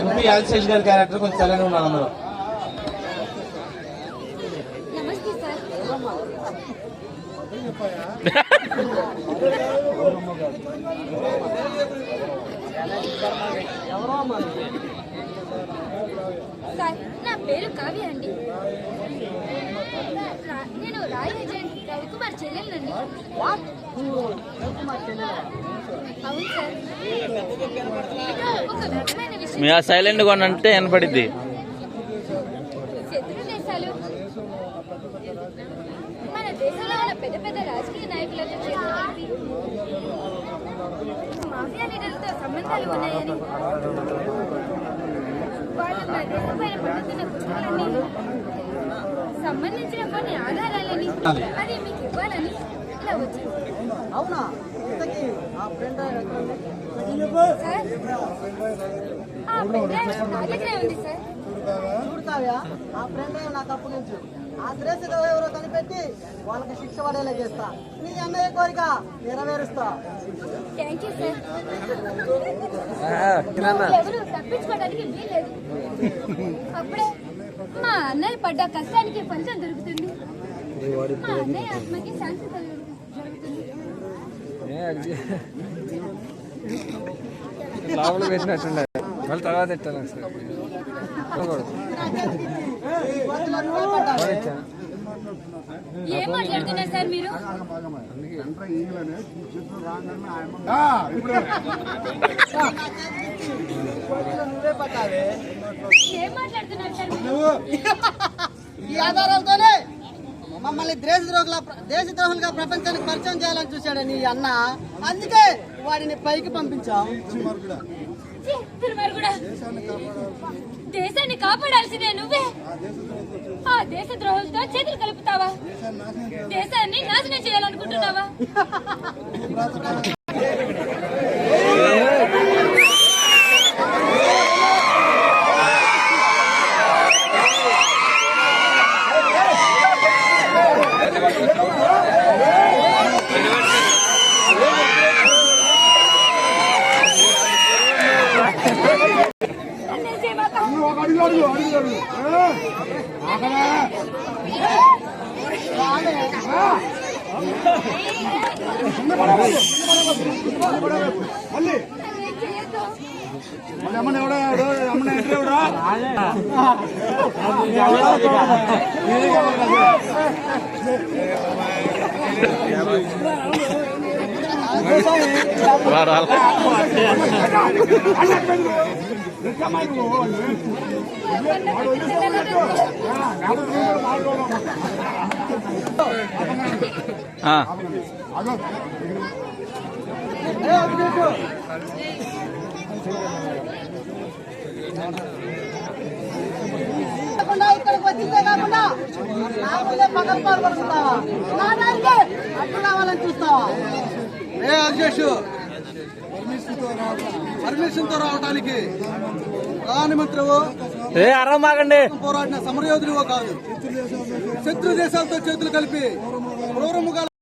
MP యాదశేష్ గారి character కొంచెం చల్లని ఉన్నాను అందరూ నమస్తే నా పేరు కావ్య అండి. నేను రాయ్ ఏజెంట్ రవికుమార్ చెల్లెలండి అవును సార్. మీతో ఒక ముఖ్యమైన విషయం. మీ ఆ సైలెంట్గా అంటే వినపడిద్ది. శత్రు దేశాలు. మన దేశంలో ఉన్న పెద్ద పెద్ద రాజకీయ నాయకులతో కలిపి మాఫియా లీడర్లతో సంబంధాలు ఉన్నాయని. వాళ్ళు మన దేశం పైన పడుతున్న కుట్రలన్నీ సంబంధించిన కొన్ని ఆధారాలని అది మీకు ఇవ్వాలని ఇలా వచ్చింది అవునా? ఆ నా దగ్గరే ఉంది? సార్ చూడతావ్యా ఆ ఫ్రెండ్ నాకు అప్పగించు ఆ డ్రెస్ ఎవరో కనిపెట్టి వాళ్ళకి శిక్ష పడేలా చేస్తా. నీ అన్నయ్య కోరిక నెరవేరుస్తా. అప్పుడే మా అన్నయ్య పడ్డ కష్టానికి ఫలితం దొరుకుతుంది. మా అన్నయ్య ఆత్మకి శాంతి కలుగు- జరుగుతుంది లోపల పెట్టినట్టుండే. మళ్ళీ తర్వాత సార్ ఏం మాట్లాడుతున్నారు సార్ మీరు? నువ్వే పట్టావే ఏం మాట్లాడుతున్నారు సార్ మీరు? ఈ ఆధారాలతోనే మమ్మల్ని దేశద్రోహుల దేశద్రోహులుగా ప్రపంచానికి పరిచయం చేయాలని చూశాడు నీ అన్న. అందుకే వాడిని పైకి పంపించాం. దేశాన్ని కాపాడాల్సిందే నువ్వే. ఆ దేశ ద్రోహులతో చేతులు కలుపుతావా? దేశాన్ని నాశనం చేయాలనుకుంటున్నావా? అన్నేం చేయొద్దు. వారాలు ఇక్కడికి వచ్చిందే కాకుండా పాల్పడుతున్నావా నా అడ్డు రావాలని చూస్తావా ఏ అధ్యక్ష పర్మిషన్తో రావడానికి ప్రధానమంత్రివో ఏ అరవమాగండి పోరాడిన సమరయోధుడివో కాదు. శత్రు దేశాలతో చేతులు కలిపి